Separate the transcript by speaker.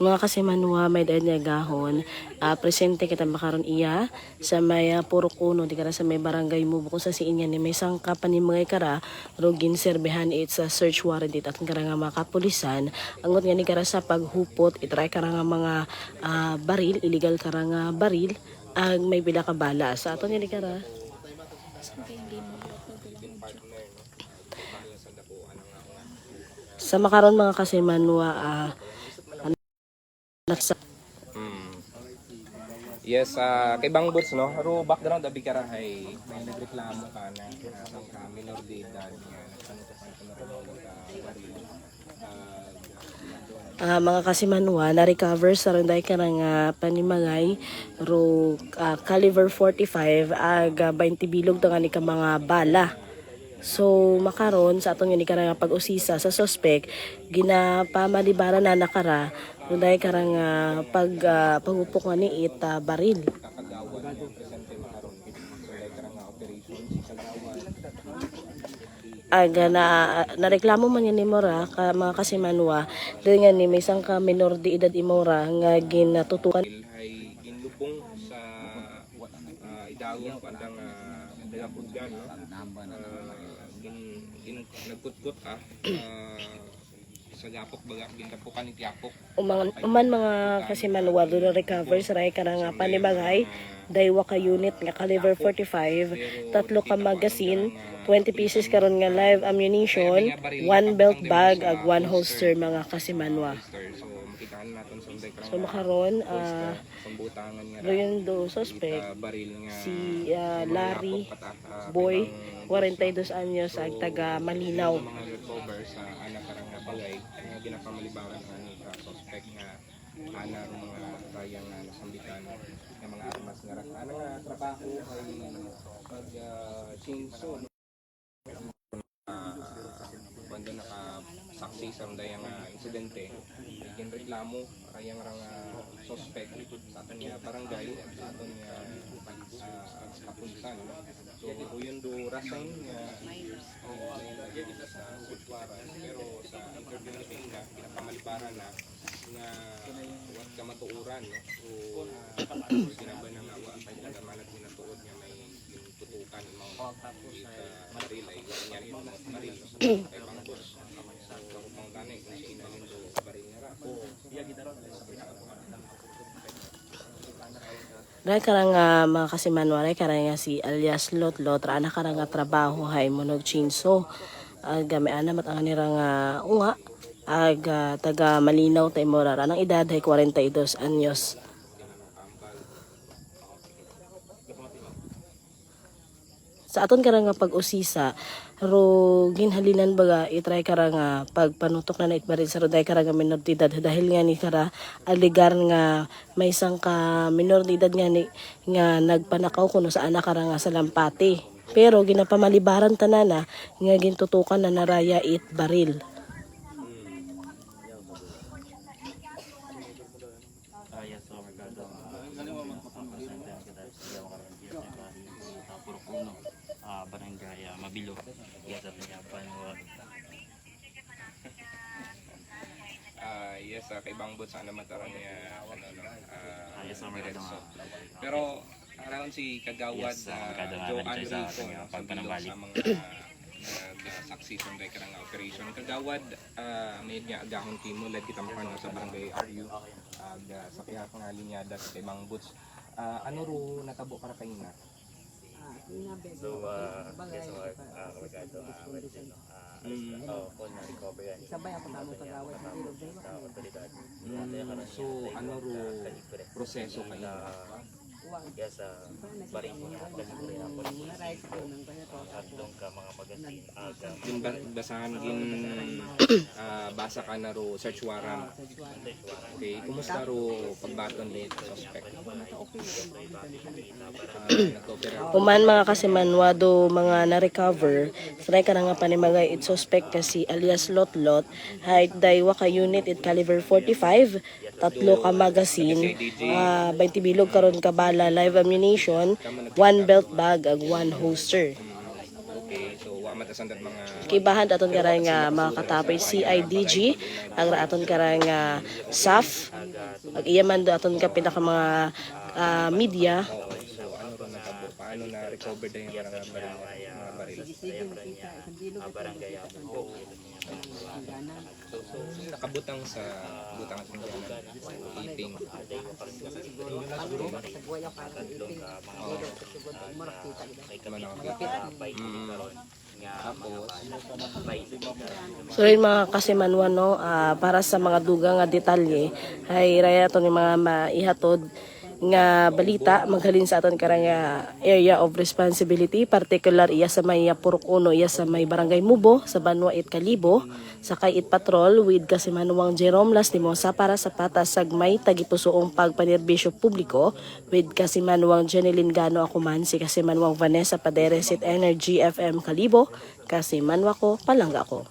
Speaker 1: Mga kasimanwa may dahil niya gahon, ah, presente kita makaron iya? Sa may ah, puro kuno, di sa may barangay mo. Bukod sa siin ni may sangka pa ni mga kara, rugin serbehan it sa search warrant it at kara nga mga kapulisan, angot nga ni kara sa paghupot, itry kara nga mga ah, baril, illegal kara nga baril, ang may bila ka bala. Sa ato nga ni kara, sa makaron mga kasimanwa, ah, ano, nasa
Speaker 2: Mm. Yes, ah kay Bang Boots, no? Aro background abi kara hay may nagreklamo ka na na sang ka minor de edad nga ano ka sa ka baril. Ah,
Speaker 1: Ah, mga kasimanwa na recover sa runday ka ng ah, panimagay ro ah, caliber 45 ag ah, 20 bilog nga ni ka mga bala. So makaron sa atong ni nga pag-usisa sa suspect ginapamalibaran na nakara runday ka nga pag ah, pagupok ni it ah, baril.
Speaker 2: karang
Speaker 1: aga na nareklamo man ni Mora ka mga kasimanwa dahil nga ni may isang ka minor de edad imora nga ginatutukan
Speaker 2: ay ginlubong sa uh, idawon pandang uh, dagapudgan no. Ah, gin, gin nagkutkot ah ah, sa gapok baga gintapukan ni tiapok
Speaker 1: Uman, uman mga kasimanwa do na recover sa ray ka nga panibagay daywa ka unit nga caliber 45 tatlo ka magazine 20 pieces karon nga live ammunition one belt bag ag one holster mga kasimanwa
Speaker 2: so
Speaker 1: so makaron
Speaker 2: nga
Speaker 1: doon do suspect si ah, Larry
Speaker 2: ah,
Speaker 1: Boy 42 anyos ag taga Malinaw.
Speaker 2: sa anak karang ka suspect nga ana ro mga rayang nga nasambitan nga mga armas nga ana nga trabaho ay pag uh, chainsaw saksi sa dayang nga insidente gin reklamo ra nga suspect sa aton nga barangay at sa aton nga uh, kapulisan no? so yun do rason nga uh, sa sutwaran pero sa interview na pinga pinapamalibaran na nga wat ka matuuran no so uh, sinabi na nga wa pa nila malat ginatuod nga may tutukan mo tapos sa maril ay ganyan ito mga maril no? kay bangkos sa kapang tanay kung siya inalin do baril nga ra
Speaker 1: Ray karang nga mga kasimanwa ray karang nga si alias Lot Lot ra na karang nga trabaho hay monog chinso. Ag may ana mat ang nira nga unga. Ag ah, taga Malinaw tay mora ra nang edad hay 42 anyos sa aton karang nga pag-usisa ro ginhalinan baga itry kara nga pagpanutok na naitbaril sa roday kara nga minor de edad. Dahil nga ni kara aligar nga may isang ka minor de edad nga ni nga nagpanakaw kuno sa anak kara nga sa lampati pero ginapamalibaran tanana nga gintutukan na naraya it baril.
Speaker 3: Ah, yes, sa Makarantiya sa Puro Puno, ah, Barangay ah, Mabilo. Yes, at Yapan.
Speaker 2: Ah, yes, uh, kay Bang Boots, sana mataran niya, ano, no, ah,
Speaker 3: Ah, yes, sir, magandang
Speaker 2: diretso. Pero, around si Kagawad,
Speaker 3: Yes, ah,
Speaker 2: uh, Joe
Speaker 3: siya sa ah,
Speaker 2: sa sa mga nag-saksi sa mga karang operation. Kagawad, uh, may niya agahon timo, led kita makano sa barangay RU, uh, sa kaya nga linyada sa kay Bang Boots. Ah, ano ro natabo para kay na?
Speaker 3: So, uh, yes, so, uh, Ricardo, uh, Maricel, no? Ah,
Speaker 2: Mm.
Speaker 3: oh, phone na recover yan.
Speaker 4: Sabay ako tamo pag-away sa din.
Speaker 3: Otoridad.
Speaker 2: Mm, so, ano ro proseso kay
Speaker 4: rice ko nang kanya to.
Speaker 3: Tatlong ka mga magazine. Aga,
Speaker 2: Gin ba- basahan gin ah, basa ka na ro search warrant. Okay, kumusta ro pagbaton ni suspect? Ah, nag-opera
Speaker 1: Human mga kasimanwa do mga na-recover, sanay ka na nga panimagay it suspect kasi alias Lot Lot, height daywa ka unit it caliber 45, tatlo ka magazine, ah 20 bilog karon ka bala live ammunition, one belt bag ag one holster.
Speaker 2: Okay, so wa tas ang mga
Speaker 1: kibahan aton karang nga mga katapoy CIDG ang aton karang nga SAF ag iya man do aton ka pinaka mga ah, media
Speaker 2: ano? Paano na recover din yung parang baril, mga baril?
Speaker 3: Barangay.
Speaker 2: Nakabutang sa butang at indianan. Iping.
Speaker 1: So rin mga kasimanwan no, ah, para sa mga dugang nga detalye ay raya to ni mga maihatod nga balita maghalin sa aton karang nga area of responsibility particular iya sa may Purok Uno iya sa may Barangay Mubo sa Banwa It Kalibo sa kay It Patrol with kasimanwang Jerome Lastimosa para sa patasag may tagipusoong pagpanerbisyo publiko with kasimanwang Jeneline Gano Akuman si kasimanwang Vanessa Paderes It Energy FM Kalibo kasimanwa ko palangga ko